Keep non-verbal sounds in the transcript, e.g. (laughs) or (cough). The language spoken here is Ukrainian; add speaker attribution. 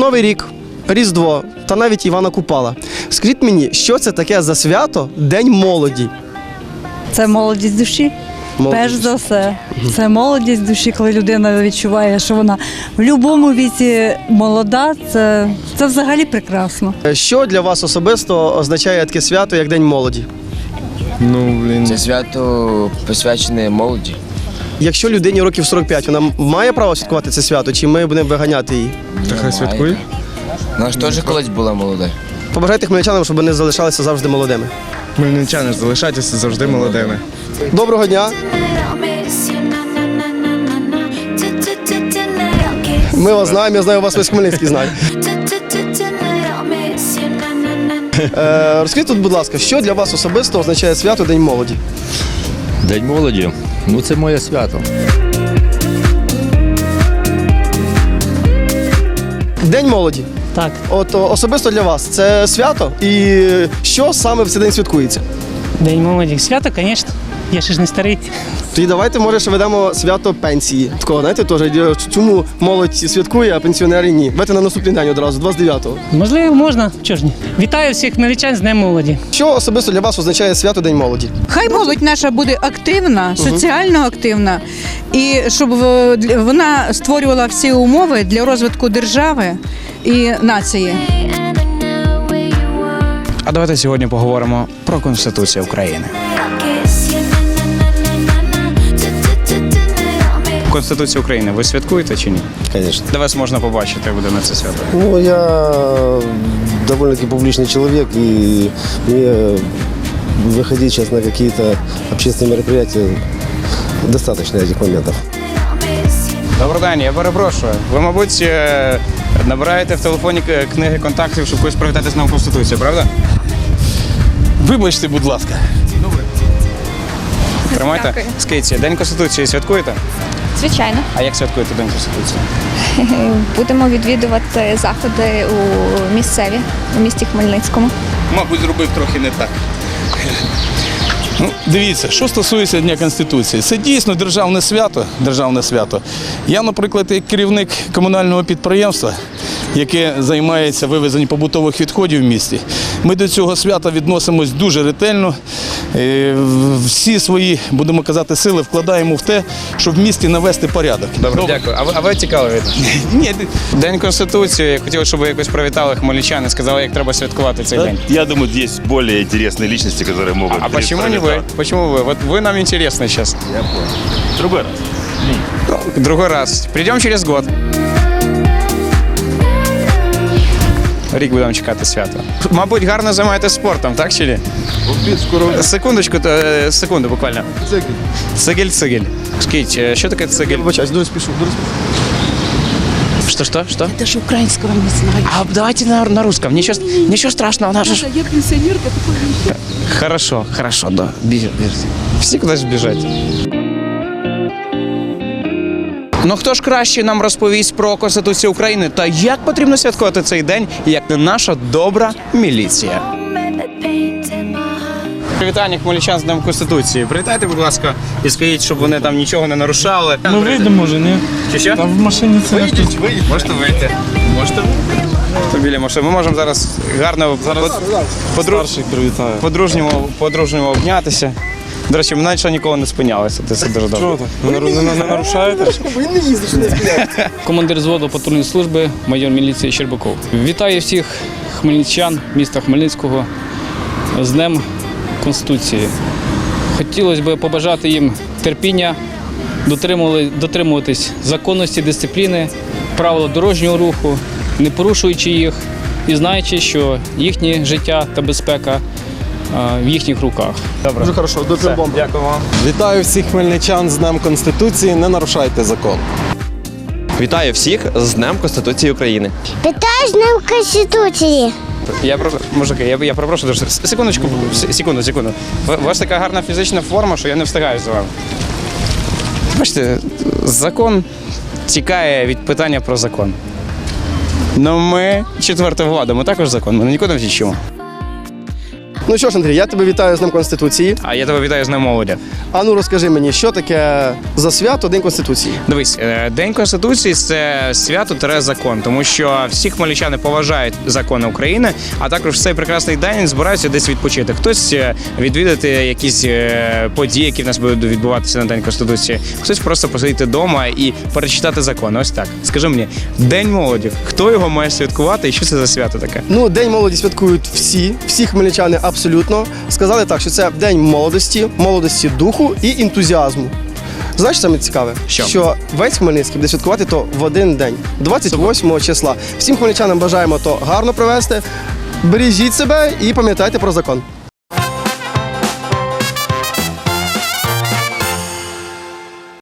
Speaker 1: Новий рік, Різдво та навіть Івана Купала. Скажіть мені, що це таке за свято День молоді?
Speaker 2: Це молодість душі.
Speaker 1: Молодість
Speaker 2: Перш за все, це молодість душі, коли людина відчуває, що вона в будь-якому віці молода, це, це взагалі прекрасно.
Speaker 1: Що для вас особисто означає таке свято, як День молоді?
Speaker 3: Ну, блін.
Speaker 4: Це свято посвячене молоді.
Speaker 1: Якщо людині років 45, вона має право святкувати це свято, чи ми будемо виганяти її?
Speaker 3: Та хай святкує.
Speaker 4: Вона ж теж колись була молода.
Speaker 1: Побажайте хмельничанам, щоб вони залишалися завжди молодими.
Speaker 3: Хмельничани ж залишайтеся завжди молодими.
Speaker 1: Доброго дня! Ми вас знаємо, я знаю вас весь Хмельницький знає. Е, розкажіть тут, будь ласка, що для вас особисто означає свято День молоді?
Speaker 5: День молоді. Ну це моє свято.
Speaker 1: День молоді.
Speaker 6: Так,
Speaker 1: От о, особисто для вас це свято, і що саме в цей день святкується?
Speaker 6: День молоді. Свято, звісно. Я ще ж не старий.
Speaker 1: Тоді давайте, може, ще ведемо свято пенсії. Такого, знаєте, теж чому молодь святкує, а пенсіонери ні. Давайте на наступний день одразу, 29-го.
Speaker 6: Можливо, можна. Чого ж ні? Вітаю всіх хмельничан з Днем молоді.
Speaker 1: Що особисто для вас означає свято День молоді?
Speaker 7: Хай молодь наша буде активна, соціально активна, і щоб е, для- вона створювала всі умови для розвитку держави і нації.
Speaker 8: А давайте сьогодні поговоримо про Конституцію України. Конституцію України ви святкуєте чи ні?
Speaker 9: Конечно.
Speaker 8: Де вас можна побачити буде на це свято?
Speaker 9: Ну, я довольно-таки публичный человек, и мне выходить сейчас на какие-то общественные мероприятия достаточно этих моментов.
Speaker 8: Добрий день, я перепрошую. Ви, мабуть, е, набираєте в телефоні к- книги контактів, щоб когось привітати з новою Конституцією, правда?
Speaker 10: Вибачте, будь ласка.
Speaker 8: Тримайте. Скиці, День Конституції святкуєте?
Speaker 11: Звичайно,
Speaker 8: А як святкуєте День Конституції? (laughs)
Speaker 11: будемо відвідувати заходи у місцеві у місті Хмельницькому.
Speaker 10: Мабуть, зробив трохи не так. Ну, дивіться, що стосується Дня Конституції, це дійсно державне свято. Державне свято. Я, наприклад, як керівник комунального підприємства, яке займається вивезенням побутових відходів в місті. Ми до цього свята відносимось дуже ретельно. Е, Всі свої, будемо казати, сили вкладаємо в те, щоб в місті навести порядок.
Speaker 8: Добре, дякую. А ви, а ви цікаві? (laughs)
Speaker 10: Ні,
Speaker 8: День Конституції. Я хотів, щоб ви якось привітали хмельничани, сказали, як треба святкувати цей день.
Speaker 5: Я думаю, есть более интересные личности, которые могут.
Speaker 8: А почему не вы? Почему вы? Вот вы нам интересны сейчас.
Speaker 5: Я понял. Другой раз.
Speaker 8: Другой раз. Придем через год. Рік будемо чекати свято. Мабуть, гарно займаєтесь спортом, так чи ні? Секундочку, то, е, секунду буквально. Цигель. Цигель, цигель. Скажіть, е, що таке цигель?
Speaker 1: Вибачаюсь, дуже спішу. Дуже спішу.
Speaker 8: Что, что, что? Я даже украинского не знаю. А давайте на, на русском. Ничего, ничего страшного. Наша ж...
Speaker 7: Я пенсіонерка,
Speaker 8: Хорошо, хорошо, да. Бежит, бежит. Всі кудись біжать. Ну хто ж краще нам розповість про Конституцію України та як потрібно святкувати цей день, як не наша добра міліція? Привітання хмельничан з Днем Конституції. Привітайте, будь ласка, і скажіть, щоб вони там нічого не нарушали.
Speaker 6: Ми вийдемо, може, ні?
Speaker 8: Чи що?
Speaker 6: Там в машині це.
Speaker 8: Вийдіть, вийдіть. Можете вийти. Можете вийти. Біля машини. Ми можемо зараз гарно зараз по-дружньому, по-дружньому обнятися. До речі, навіть ще ніколи не спинялися. Це дуже добре.
Speaker 6: Чого так? Ви не, не, не нарушаєте?
Speaker 12: командир зводу патрульної служби, майор міліції Щербаков. Вітаю всіх хмельничан, міста Хмельницького з Днем Конституції. Хотілося б побажати їм терпіння, дотримуватись законності, дисципліни, правил дорожнього руху, не порушуючи їх і знаючи, що їхнє життя та безпека в їхніх руках.
Speaker 8: Добре.
Speaker 1: Дуже хорошо, до
Speaker 8: Все. Дякую вам.
Speaker 3: Вітаю всіх хмельничан з Днем Конституції. Не нарушайте закон.
Speaker 4: Вітаю всіх з Днем Конституції України.
Speaker 11: Вітаю з Днем Конституції.
Speaker 8: Я про мужики, я, я перепрошую дуже. Секундочку, секунду, секунду. У вас така гарна фізична форма, що я не встигаю за вами. Бачите, закон тікає від питання про закон. Ну ми четверта влада, ми також закон, ми нікуди не втічимо.
Speaker 1: Ну що ж, Андрій, я тебе вітаю з Днем Конституції.
Speaker 8: А я тебе вітаю з Днем молоді.
Speaker 1: А ну розкажи мені, що таке за свято День Конституції?
Speaker 8: Дивись, е, День Конституції це свято тере закон, тому що всі хмельничани поважають закони України, а також в цей прекрасний день збираються десь відпочити. Хтось е, відвідати якісь е, події, які в нас будуть відбуватися на День Конституції, хтось просто посидіти вдома і перечитати закони. Ось так. Скажи мені, День молоді, хто його має святкувати і що це за свято таке?
Speaker 1: Ну, День молоді святкують всі, всі хмельничани абсолютно. Сказали так, що це день молодості, молодості духу і ентузіазму. Знаєш, саме цікаве,
Speaker 8: Що?
Speaker 1: весь Хмельницький буде святкувати то в один день, 28 числа. Всім хмельничанам бажаємо то гарно провести. Бережіть себе і пам'ятайте про закон.